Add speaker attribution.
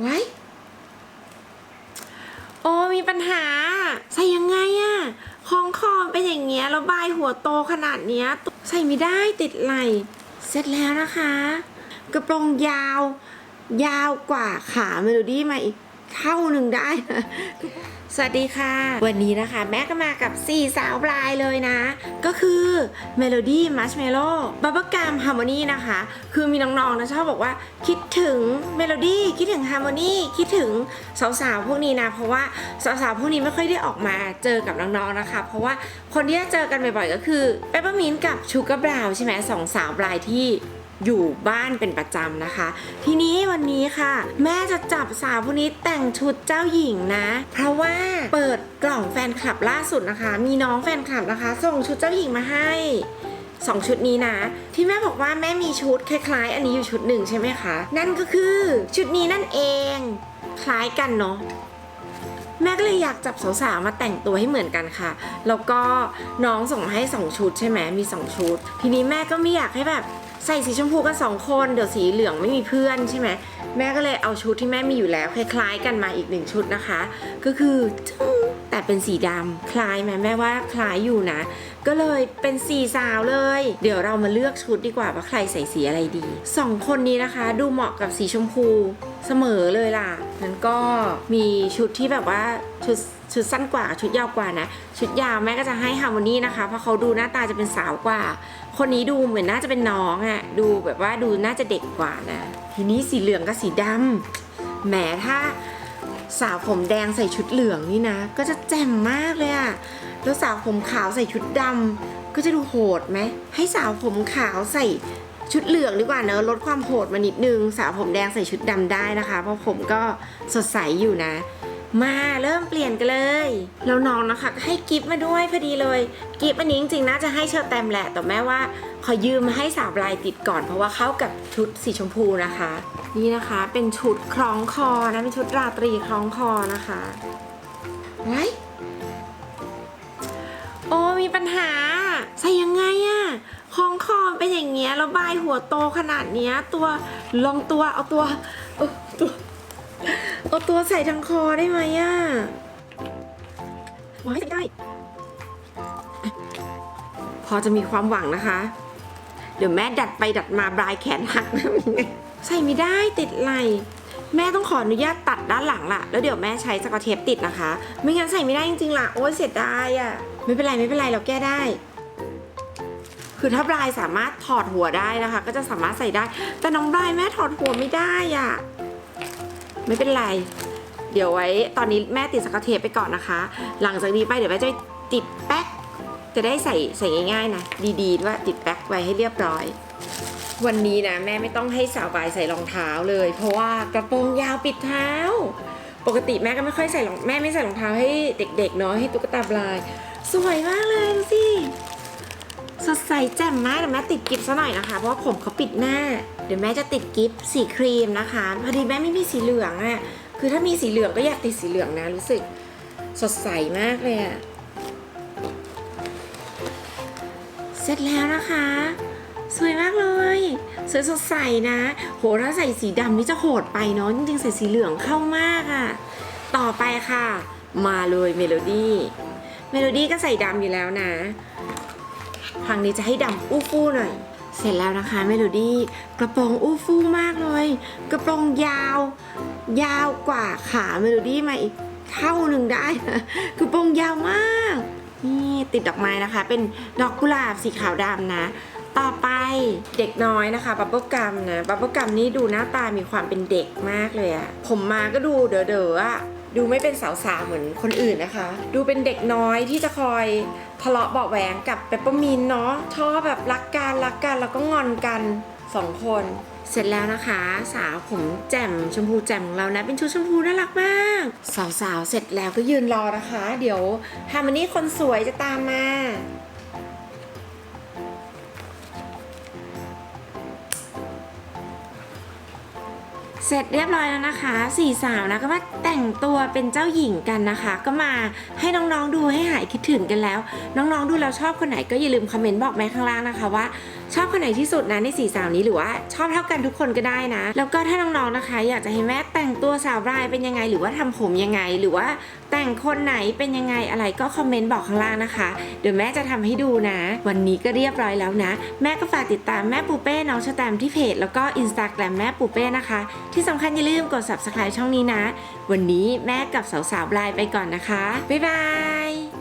Speaker 1: ไว้ โอ้มีปัญหา ใส่ยังไงอะคล้องคอเป็นอย่างเงี้ยแล้วบายหัวโตขนาดเนี้ย ใส่ไม่ได้ติดไหลเสร็จแล้วนะคะ กระโปรงยาว ยาวกว่าขาเมโลดี้มาอีกเท่าหนึ่งได้นะ สวัสดีค่ะ วันนี้นะคะ แม่ก็มากับ 4 สาวปลายเลยนะ ก็คือเมโลดี้มัชเมโล่บับเบิลกามฮาร์โมนีนะคะ คือมีน้องๆนะชอบบอกว่าคิดถึงเมโลดี้คิดถึงฮาร์โมนีคิดถึงสาวๆพวกนี้นะ เพราะว่าสาวๆพวกนี้ไม่ค่อยได้ออกมาเจอกับน้องๆนะคะ เพราะว่าคนที่จะเจอกันบ่อยๆก็คือเปปเปอร์มินกับชูการ์บราวใช่ไหมสองสาวปลายที่ อยู่บ้านเป็นประจำนะคะ ทีนี้วันนี้ค่ะ แม่จะจับสาวพวกนี้แต่งชุดเจ้าหญิงนะ เพราะว่าเปิดกล่องแฟนคลับล่าสุดนะคะ มีน้องแฟนคลับนะคะ ส่งชุดเจ้าหญิงมาให้สองชุดนี้นะ ที่แม่บอกว่าแม่มีชุดคล้ายๆ อันนี้อยู่ชุดหนึ่งใช่ไหมคะ นั่นก็คือชุดนี้นั่นเอง คล้ายกันเนาะแม่ก็เลยอยากจับสาวๆมาแต่งตัวให้เหมือนกันค่ะ แล้วก็น้องส่งให้ 2 ชุดใช่ไหมมี 2 ชุด ทีนี้แม่ก็ไม่อยากให้แบบ ใส่สีชมพูกันสองคนเดี๋ยวสีเหลืองไม่มีเพื่อนใช่ไหมแม่ก็เลยเอาชุดที่แม่มีอยู่แล้วคล้ายๆกันมาอีกหนึ่งชุดนะคะ ก็คือจึ้ง แต่เป็นสีดำคล้ายไหมแม่ว่าคล้ายอยู่นะ ก็เลยเป็นสีสาวเลย เดี๋ยวเรามาเลือกชุดดีกว่าว่าใครใส่สีอะไรดีสองคนนี้นะคะ ดูเหมาะกับสีชมพูเสมอเลยล่ะนั้นก็มีชุดที่แบบว่าชุดชุดสั้นกว่าชุดยาวกว่านะ ชุดยาวแม่ก็จะให้ฮาร์โมนีนะคะ เพราะเขาดูหน้าตาจะเป็นสาวกว่า คนนี้ดูเหมือนน่าจะเป็นน้องอะ่ะดูแบบว่าดูน่าจะเด็กกว่านะ ทีนี้สีเหลืองกับสีดำแหมถ้า สาวผมแดงใส่ชุดเหลืองนี่นะ ก็จะแจ่มมากเลยอะแล้วสาวผมขาวใส่ชุดดำก็จะดูโหดไหมให้สาวผมขาวใส่ชุดเหลืองดีกว่าเนอะลดความโหดมานิดนึง สาวผมแดงใส่ชุดดำได้นะคะ เพราะผมก็สดใสอยู่นะ มาเริ่มเปลี่ยนกันเลย แล้วน้องนะคะก็ให้กิฟต์มาด้วยพอดีเลย กิฟต์อันนี้จริงๆน่าจะให้เชอร์แตมแหละ แต่แม่ว่าขอยืมมาให้สาวลายติดก่อนเพราะว่าเข้ากับชุดสีชมพูนะคะ นี่นะคะเป็นชุดคล้องคอนะเป็นชุดราตรีคล้องคอนะคะไว้โอ้มีปัญหาใส่ยังไงอะคล้องคอเป็นอย่างเงี้ยแล้วใบหัวโตขนาดเนี้ยตัวลองตัวเอาตัวเอาตัว เอาตัวใส่ทางคอได้ไหมอะไว้ใส่ได้ พอจะมีความหวังนะคะ เดี๋ยวแม่ดัดไปดัดมาบลายแขนหักนะใส่ไม่ได้ติดไหลแม่ต้องขออนุญาตตัดด้านหลังล่ะ แล้วเดี๋ยวแม่ใช้สกอตเทปติดนะคะ ไม่งั้นใส่ไม่ได้จริงๆล่ะ โอ้ยเสียดายอะ ไม่เป็นไรไม่เป็นไรเราแก้ได้ คือถ้าบลายสามารถถอดหัวได้นะคะ ก็จะสามารถใส่ได้ แต่น้องบลายแม่ถอดหัวไม่ได้อะ ไม่เป็นไร เดี๋ยวไว้ตอนนี้แม่ติดสกอตเทปไปก่อนนะคะ หลังจากนี้ไปเดี๋ยวแม่จะติดแป๊กจะได้ใส่ใส่ง่าย ๆ นะ ดีๆว่าติดแป๊กไว้ให้เรียบร้อย วันนี้นะแม่ไม่ต้องให้สาวบายใส่รองเท้าเลย เพราะว่ากระโปรงยาวปิดเท้า ปกติแม่ก็ไม่ค่อยใส่รองแม่ไม่ใส่รองเท้าให้เด็กๆเนาะให้ตุ๊กตาบลาย สวยมากเลยดูสิ สดใสแจ่มมากเดี๋ยวแม่ติดกิฟต์ซะหน่อยนะคะ เพราะว่าผมเขาปิดหน้า เดี๋ยวแม่จะติดกิฟต์สีครีมนะคะ พอดีแม่ไม่มีสีเหลืองอะ่ะ คือถ้ามีสีเหลืองก็อยากติดสีเหลืองนะรู้สึกสดใสมากเลยอะ เสร็จแล้วนะคะ สวยมากเลย สวยสดใสนะ โหถ้าใส่สีดำนี่จะโหดไปเนาะ จริงๆใส่สีเหลืองเข้ามากอะ่ะ ต่อไปค่ะ มาเลยเมโลดี้ เมโลดี้ก็ใส่ดำอยู่แล้วนะ ครั้งนี้จะให้ดำอู้ฟู่หน่อย เสร็จแล้วนะคะเมโลดี้กระโปรงอู้ฟู่มากเลย กระโปรงยาว ยาวกว่าขาเมโลดี้มาอีกเท่าหนึ่งได้กระโปรงยาวมาก นี่ติดดอกไม้นะคะ เป็นดอกกุหลาบสีขาวดำนะต่อไปเด็กน้อยนะคะบับเบิลกัมนะบับเบิลกัมนี่ดูหน้าตามีความเป็นเด็กมากเลยอะผมมาก็ดูเด๋อๆอะ ดูไม่เป็นสาวๆเหมือนคนอื่นนะคะ ดูเป็นเด็กน้อยที่จะคอยทะเลาะเบาะแหวงกับเปปเปอร์มินเนาะชอบแบบรักกันรักกันแล้วก็งอนกันสองคน เสร็จแล้วนะคะ สาวผมแจ่มชมพูแจ่มของเรานะ เป็นชุดชมพูน่ารักมาก สาวๆเสร็จแล้วก็ยืนรอนะคะ เดี๋ยวฮาร์มนี่คนสวยจะตามมา เสร็จเรียบร้อยแล้วนะคะสี่สาวนะก็มาแต่งตัวเป็นเจ้าหญิงกันนะคะ ก็มาให้น้องๆดูให้หายคิดถึงกันแล้ว น้องๆดูแล้วชอบคนไหนก็อย่าลืมคอมเมนต์บอกแม่ข้างล่างนะคะว่าชอบคนไหนที่สุดนะในสี่สาวนี้หรือว่าชอบเท่ากันทุกคนก็ได้นะ แล้วก็ถ้าน้องๆนะคะ อยากจะให้แม่แต่งตัวสาวรายเป็นยังไง หรือว่าทำผมยังไงหรือว่า แต่งคนไหนเป็นยังไงอะไรก็คอมเมนต์บอกข้างล่างนะคะ เดี๋ยวแม่จะทำให้ดูนะ วันนี้ก็เรียบร้อยแล้วนะ แม่ก็ฝากติดตามแม่ปูเป้น้องชะแตมที่เพจแล้วก็อินสตาแกรมแม่ปูเป้นะคะ ที่สำคัญอย่าลืมกด subscribe ช่องนี้นะ วันนี้แม่กับสาวๆลายไปก่อนนะคะบ๊ายบาย